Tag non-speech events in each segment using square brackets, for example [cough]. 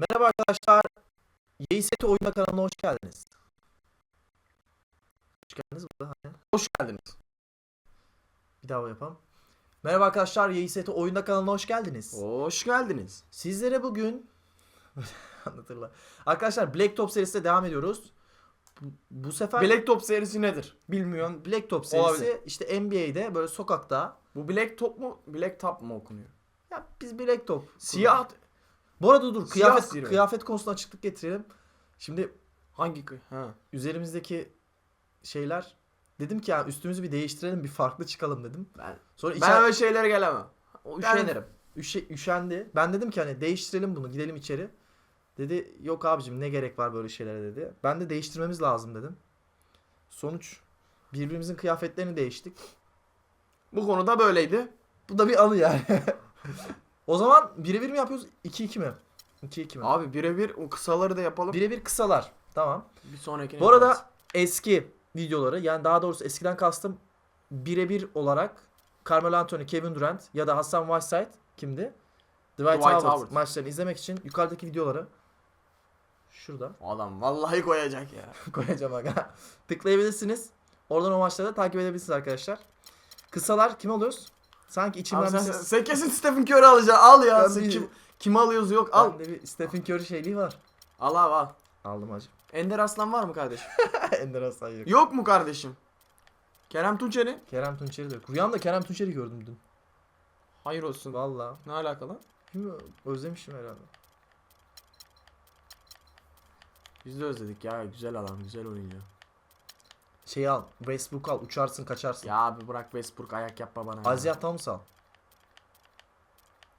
Merhaba arkadaşlar. Yeiseti Oyunda kanalına hoş geldiniz. Hoş geldiniz burada. Hani. Hoş geldiniz. Bir daha yapalım. Merhaba arkadaşlar. Yeiseti Oyunda kanalına hoş geldiniz. Hoş geldiniz. Sizlere bugün [laughs] anlatırlar. Arkadaşlar Black Top serisine devam ediyoruz. Bu, bu sefer Black, Black Top serisi nedir? Bilmiyorum. Top serisi Olabilir. işte NBA'de böyle sokakta Bu Black Top mu? Black Top mu okunuyor? ya biz Black Top. Siyah Bu arada dur Siyah kıyafet zirve. kıyafet konusuna açıklık getirelim. Şimdi hangi kı? Ha. üzerimizdeki şeyler dedim ki ya üstümüzü bir değiştirelim bir farklı çıkalım dedim. Ben Sonra ben içer, öyle şeylere gelemem. O Ben- üşenirim. üşe- üşendi. Ben dedim ki hani değiştirelim bunu gidelim içeri. Dedi yok abicim ne gerek var böyle şeylere dedi. Ben de değiştirmemiz lazım dedim. Sonuç birbirimizin kıyafetlerini değiştik. Bu konuda böyleydi. Bu da bir anı yani. [laughs] o zaman birebir mi yapıyoruz? 2-2 mi? 2-2 mi? Abi birebir o kısaları da yapalım. Birebir kısalar. Tamam. Bir sonrakine Bu arada yaparız. eski videoları yani daha doğrusu eskiden kastım birebir olarak Carmelo Anthony, Kevin Durant ya da Hassan Whiteside kimdi? Dwight, Dwight Howard, Howard. maçlarını izlemek için yukarıdaki videoları şurada adam vallahi koyacak ya. [laughs] koyacağım aga. Tıklayabilirsiniz. Oradan o maçları da takip edebilirsiniz arkadaşlar. Kısalar kim alıyoruz? Sanki içimden Abi bir sen, ses. sen kesin Stephen Curry alacaksın. Al ya. Ben bir- kim, kimi alıyoruz yok. Al. Bende bir Stephen Curry şeyliği var. Al abi al. Aldım hacı. [laughs] Ender Aslan var mı kardeşim? [laughs] Ender Hasan yok. yok mu kardeşim? Kerem Tunçeri? Kerem Tunçeri de yok. Rüyamda Kerem Tunçeri gördüm dün. Hayır olsun. Valla. Ne alakalı? Bilmiyorum, Özlemişim herhalde. Biz de özledik ya. Güzel adam, güzel oyuncu. Şey al. Westbrook al. Uçarsın kaçarsın. Ya abi bırak Westbrook ayak yapma bana. ya. Azia Thomas al.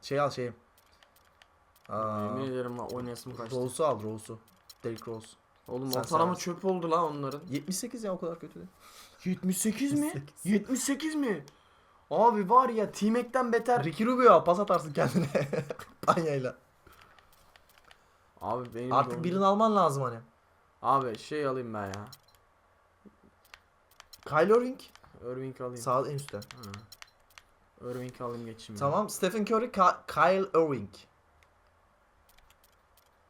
Şey al şey. Aa, Yemin ederim lan oynayasım kaçtı. Rose'u al Rose'u. Derrick Rose. Oğlum Sen ortalama seversin. çöp oldu lan onların. 78 ya o kadar kötü değil. 78 mi? 78. 78 mi? Abi var ya T-Mac'ten beter. Ricky Rubio pas atarsın kendine. [laughs] Anyayla. Abi benim Artık doğru- birini alman lazım hani. Abi şey alayım ben ya. Kylo Ring. Irving alayım. Sağ en üstte. Irving alayım geçeyim. ya. Tamam. Stephen Curry, Ka- Kyle Irving.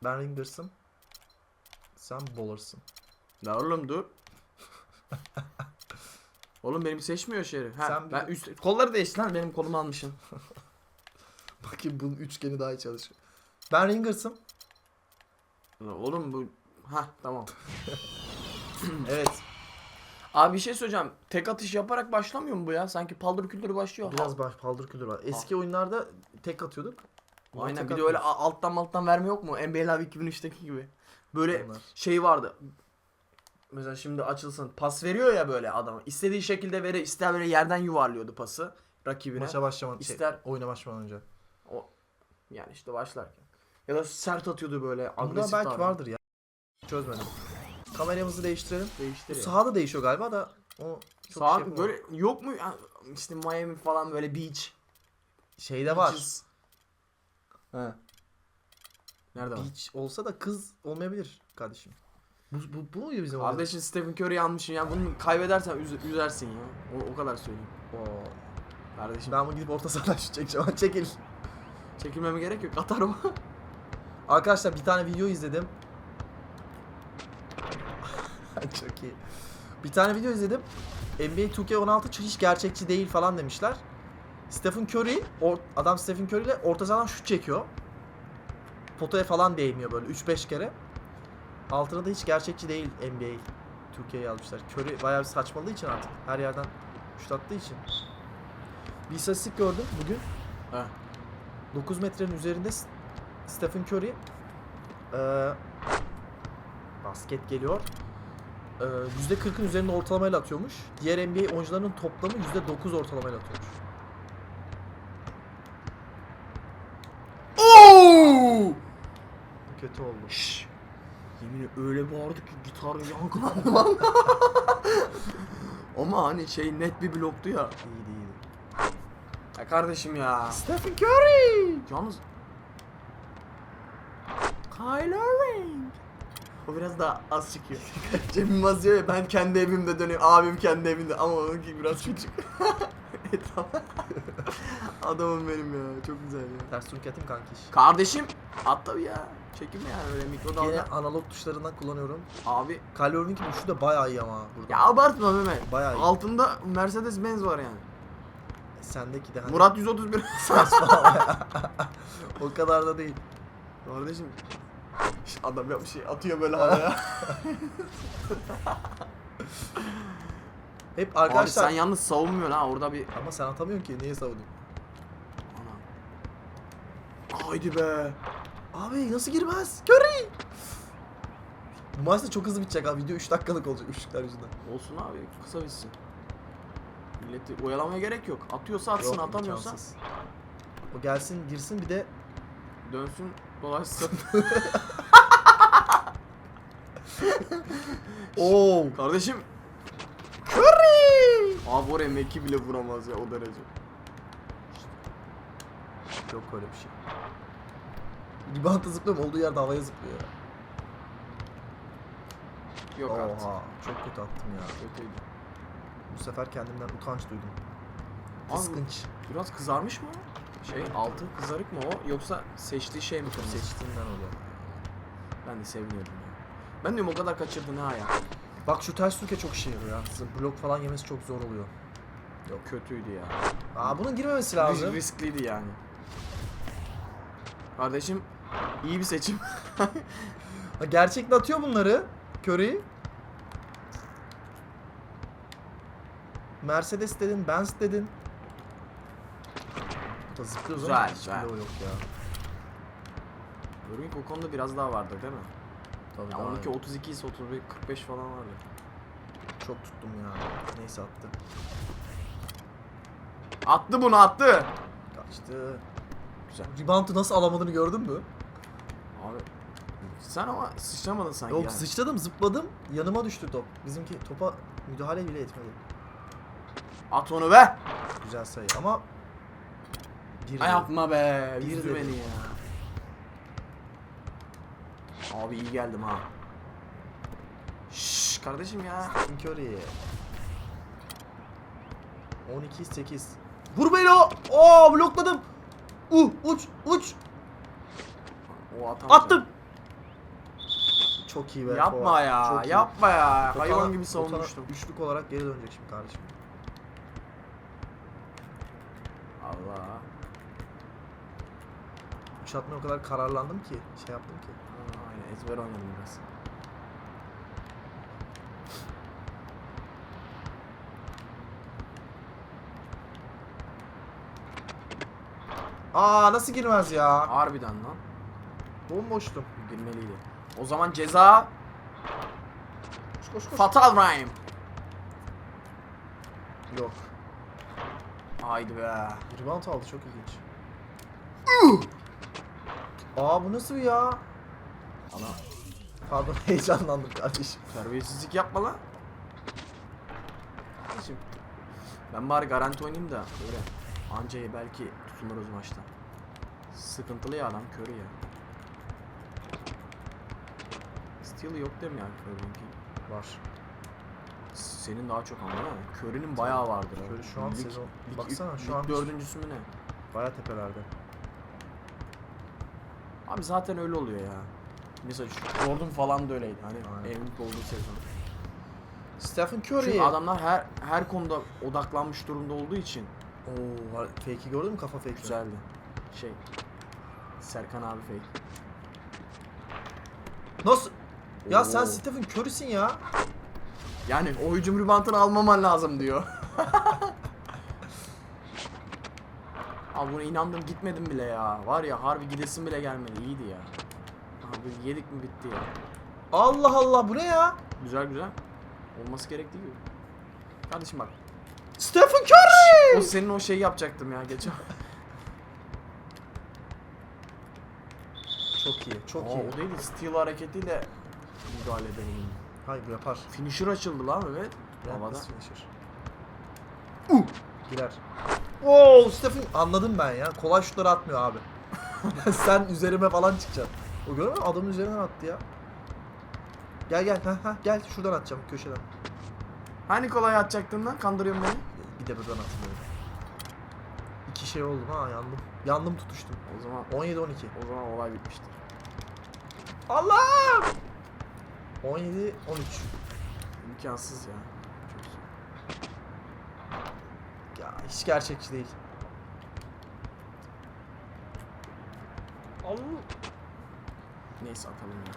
Ben Ringers'ım. Sen Bowler'sın. La oğlum dur. [laughs] oğlum benim seçmiyor şerif. Ha, Sen ben bir- üst kolları değişti lan benim kolumu almışım. [laughs] Bakayım bunun üçgeni daha iyi çalışıyor. Ben Ringers'ım. La oğlum bu ha tamam. [laughs] Evet. Abi bir şey söyleyeceğim. Tek atış yaparak başlamıyor mu bu ya? Sanki paldır küldür başlıyor. Biraz baş paldır küldür var. Eski oyunlarda tek atıyorduk. Buna Aynen tek bir de öyle a- alttan alttan verme yok mu? NBA Live 2003'teki gibi. Böyle Onlar. şey vardı. Mesela şimdi açılsın pas veriyor ya böyle adama. İstediği şekilde vere ister böyle yerden yuvarlıyordu pası rakibine. Maça başlamadan, şey, İster- oyuna başlamadan önce. O yani işte başlarken. Ya da sert atıyordu böyle Bunda agresif belki tarzda. vardır ya. Çözmedim. Kameramızı değiştirelim. Değiştir Bu ya. sahada değişiyor galiba da o çok Sağ şey yapamadım. böyle yok mu ya işte Miami falan böyle beach. şeyde var. Beaches. He. Nerede var? Beach olsa da kız olmayabilir kardeşim. Bu, bu, bu muydu bizim oyunda? Kardeşim Stephen Curry'i almışsın ya bunu kaybedersen üz- üzersin ya. O, o kadar söyleyeyim. Oo. Kardeşim Ben bu gidip orta sahadan şut çekeceğim. Çekil. çekilmeme gerek yok. Atar o. Arkadaşlar bir tane video izledim. [laughs] Çok iyi. Bir tane video izledim. NBA 2K16 hiç gerçekçi değil falan demişler. Stephen Curry, or- adam Stephen Curry ile orta sahadan şut çekiyor. Potaya falan değmiyor böyle 3-5 kere. Altına da hiç gerçekçi değil NBA 2K yazmışlar. Curry bayağı bir saçmaladığı için artık her yerden şut attığı için. Bir istatistik gördüm bugün. He. 9 metrenin üzerinde Stephen Curry eee, basket geliyor. Eee, %40'ın üzerinde ortalamayla atıyormuş. Diğer NBA oyuncularının toplamı %9 ortalamayla atıyormuş. Oo! Kötü oldu. Şşş. Yemin öyle bağırdı ki gitar yankılandı lan. [laughs] Ama hani şey net bir bloktu ya. İyiydi iyiydi. Ya kardeşim ya. Stephen Curry! Yalnız Kylo Ring. O biraz daha az çıkıyor. [laughs] Cem Yılmaz diyor ya ben kendi evimde dönüyorum. Abim kendi evinde ama onunki biraz küçük. [laughs] e tamam. [laughs] Adamım benim ya. Çok güzel ya. Ters turnik atayım kanki. Kardeşim at tabii ya. Çekinme yani öyle Yine mikrodalga. analog tuşlarından kullanıyorum. Abi Calibre'ninki şu da bayağı iyi ama burada. ya abartma Mehmet. Bayağı iyi. Altında Mercedes Benz var yani. Sendeki de hani Murat 131. saçmalama ya. o kadar da değil. Kardeşim. Adam yapmış şey atıyor böyle havaya. [laughs] Hep Abi arkadaşlar sen yalnız savunmuyorsun ha orada bir... ama sen atamıyorsun ki niye savunayım? Ana. Haydi be. Abi nasıl girmez? Curry! Bu maç da çok hızlı bitecek abi. Video 3 dakikalık olacak üçlükler yüzünden. Olsun abi kısa bitsin. Milleti oyalamaya gerek yok. Atıyorsa atsın Yok, atamıyorsa imkansız. O gelsin girsin bir de dönsün dolaşsın. [laughs] [laughs] Oo! Kardeşim Curry! abi oraya Mekki bile vuramaz ya o derece. Yok öyle bir şey. Rebound'a zıplıyorum olduğu yerde havaya zıplıyor ya. Yok artık. Oha çok kötü attım ya. Kötüydü. Bu sefer kendimden utanç duydum. Abi-. Biraz kızarmış mı? Şey altı kızarık mı o yoksa seçtiği şey mi kırmızı? Seçtiğimden oluyor. Ben de sevmiyordum ya. Ben diyorum o kadar kaçırdın ha ya. Bak şu ters türke çok işe yarıyor ya. Blok falan yemesi çok zor oluyor. Yok kötüydü ya. Aa bunun girmemesi lazım. riskliydi yani. Kardeşim iyi bir seçim. [laughs] Ha, gerçekten atıyor bunları. Curry. Mercedes dedin, Benz dedin. Da zıplıyoruz ama Güzel, hiçbirinde güzel. o yok ya. Irving o konuda biraz daha vardır değil mi? Tabii Ya daha onunki iyi. 32 ise 35 45 falan vardı. Çok tuttum ya. Neyse attı. Attı bunu attı. Kaçtı. Güzel. Rebound'u nasıl alamadığını gördün mü? Abi sen ama sıçramadın sanki Yok yani. sıçradım zıpladım yanıma düştü top. Bizimki topa müdahale bile etmedi. At onu be. Güzel sayı ama bir Ay yapma be. Bir dedi. beni ya. Abi iyi geldim ha. Şşş kardeşim ya. Stephen Curry. 12 8. Vur beni o. Oo blokladım. Uh uç uç. O. Attım. Çok iyi be. Yapma ya. Çok iyi. yapma ya. Otana- Hayvan gibi savunmuştum. Üçlük olarak geri dönecek şimdi kardeşim. Allah. Üç atmaya o kadar kararlandım ki. Şey yaptım ki. Ezber oynadım biraz. Aa nasıl girmez ya? Harbiden lan. Bomboştum. Girmeliydi. O zaman ceza Koş koş koş. Fatal Rhyme. Yok. Haydi be. Rebound aldı çok ilginç. Aa bu nasıl ya? Ana Pardon [laughs] heyecanlandım kardeşim. terbiyesizlik yapma lan. Kardeşim. Ben bari garanti oynayayım da böyle Anca'yı belki tutunuruz maçta. Sıkıntılı ya adam körü ya. Steal yok değil mi ya Curry'ninki? Var. Senin daha çok ama? Curry'nin bayağı vardır. Curry şu an Lig- sezon- lig- baksana şu lig an- dördüncüsü mü ne? Baya tepelerde. Abi zaten öyle oluyor ya. Mesela şu falan da öyleydi. Hani Aynen. Olduğu sezon. Stephen Çünkü Curry. adamlar her her konuda odaklanmış durumda olduğu için Oo, var- fake'i gördün mü kafa fake'i? güzeldi. Şey Serkan abi fake. Nasıl? Ya sen Oo. Stephen Curry'sin ya. Yani o hücum ribantını almaman lazım diyor. [laughs] Abi buna inandım gitmedim bile ya. Var ya harbi gidesin bile gelmedi. İyiydi ya. Abi yedik mi bitti ya. Allah Allah bu ne ya? Güzel güzel. Olması gerektiği gibi. Kardeşim bak. Stephen Curry! O senin o şeyi yapacaktım ya geçen. Çok iyi, çok Aa, iyi. o değil steal hareketiyle müdahale edelim. Hayır yapar. Finisher açıldı lan evet. Havada. Finisher. Uh! Girer. Oo Stephen anladım ben ya. Kolay şutları atmıyor abi. [laughs] Sen üzerime falan çıkacaksın. O görüyor musun? Adamın üzerinden attı ya. Gel gel. Ha ha gel şuradan atacağım köşeden. Hani kolay atacaktın lan kandırıyorsun beni. Bir de buradan atmıyorum. İki şey oldu ha yandım. Yandım tutuştum. O zaman 17 12. o zaman olay bitmiştir. Allah! 17 13. İmkansız ya. Çok zor. Ya hiç gerçekçi değil. Allah. Neyse atalım ya.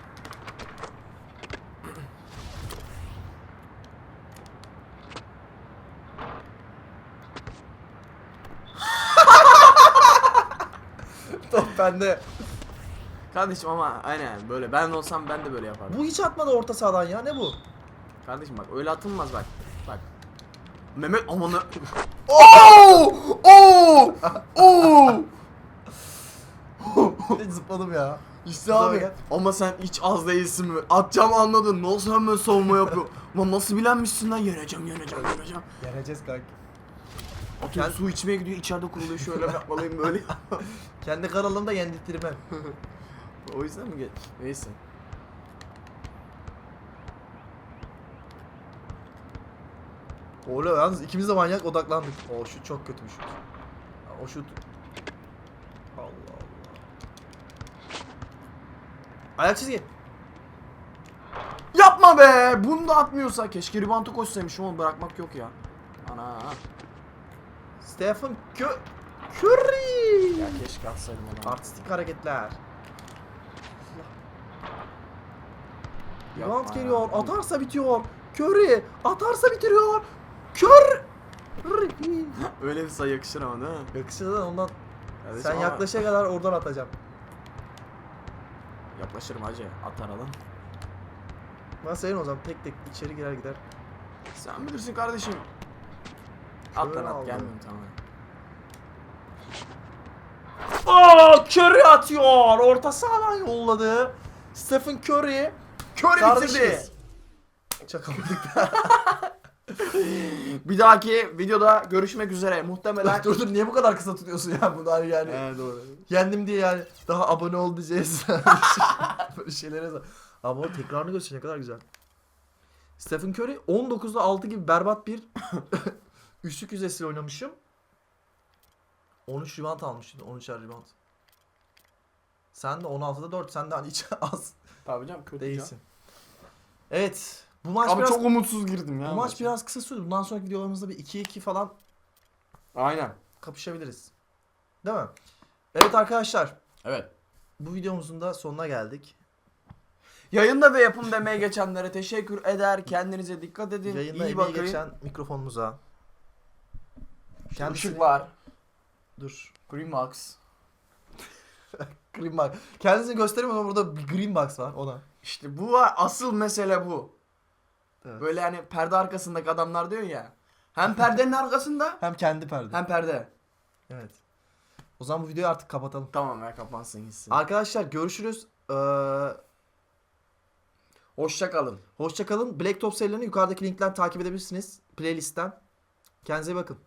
[laughs] Top bende. Kardeşim ama aynen böyle ben olsam ben de böyle yapardım. Bu hiç atmadı orta sahadan ya. Ne bu? Kardeşim bak öyle atılmaz bak. Bak. Mehmet amanı. [laughs] Oo! Oo! [laughs] Oo! Zıpladım ya. İşte Abi. Ama sen hiç az değilsin mi? Atacağım anladın. Nasıl hemen savunma yapıyor? Lan nasıl bilenmişsin lan? Yeneceğim, yeneceğim, yeneceğim. Yeneceğiz kanka. Atıyor Gel. su içmeye gidiyor. içeride kuruluyor. Şöyle yapmalıyım böyle. [laughs] Kendi kanalımda yendirttirmem. o yüzden mi geç? Neyse. Oğlum yalnız ikimiz de manyak odaklandık. O şut çok kötü bir şut. O şut... Allah Allah. Ayak çizgi. Yapma be! Bunu da atmıyorsa keşke ribantı koşsaymışım onu bırakmak yok ya. Ana. Stephen Kö... Curry. Ya keşke atsaydım onu. Artistik hareketler. Ya. geliyor. Atarsa bitiyor. Curry. Atarsa bitiriyor. Kör. Öyle bir sayı yakışır ama değil mi? Yakışır da ondan. Kardeşim Sen yaklaşa kadar oradan atacağım. Yaklaşırım hacı. Atar adam. Ben senin o zaman tek tek içeri girer gider. Sen bilirsin kardeşim. At lan at gelmiyorum tamam. Aa Curry atıyor. Orta sahadan yolladı. Stephen Curry. Curry bitirdi. Çakamadık. [laughs] Bir dahaki videoda görüşmek üzere. Muhtemelen. dur dur niye bu kadar kısa tutuyorsun ya bunlar yani. He doğru. Yendim diye yani daha abone ol diyeceğiz. [laughs] Böyle şeylere de. Ama o tekrarını göster ne kadar güzel. Stephen Curry 19'da 6 gibi berbat bir [laughs] üçlük yüzdesiyle oynamışım. 13 rebound almışsın. 13 rebound. Sen de 16'da 4. Sen de hani hiç [laughs] az Tabii canım kötü değilsin. Evet. Bu maç Abi biraz çok umutsuz girdim ya. bu maç biraz kısa sürdü. Bundan sonraki videolarımızda bir 2-2 falan Aynen. kapışabiliriz. Değil mi? Evet arkadaşlar. Evet. Bu videomuzun da sonuna geldik. Yayında ve yapım demeye geçenlere teşekkür eder. Kendinize dikkat edin. Yayında İyi emeği bakın. geçen mikrofonumuza. Işık var. Dur. Box. Green box. [laughs] Kendinizi göstereyim ama burada bir green box var ona. İşte bu var. Asıl mesele bu. Evet. Böyle hani perde arkasındaki adamlar diyor ya. Hem perdenin [laughs] arkasında Hem kendi perde. hem perde. Evet. O zaman bu videoyu artık kapatalım. Tamam ya kapansın gitsin. Arkadaşlar görüşürüz. Ee, Hoşça kalın. hoşça kalın. Black Top serilerini yukarıdaki linkten takip edebilirsiniz. Playlist'ten. Kendinize iyi bakın.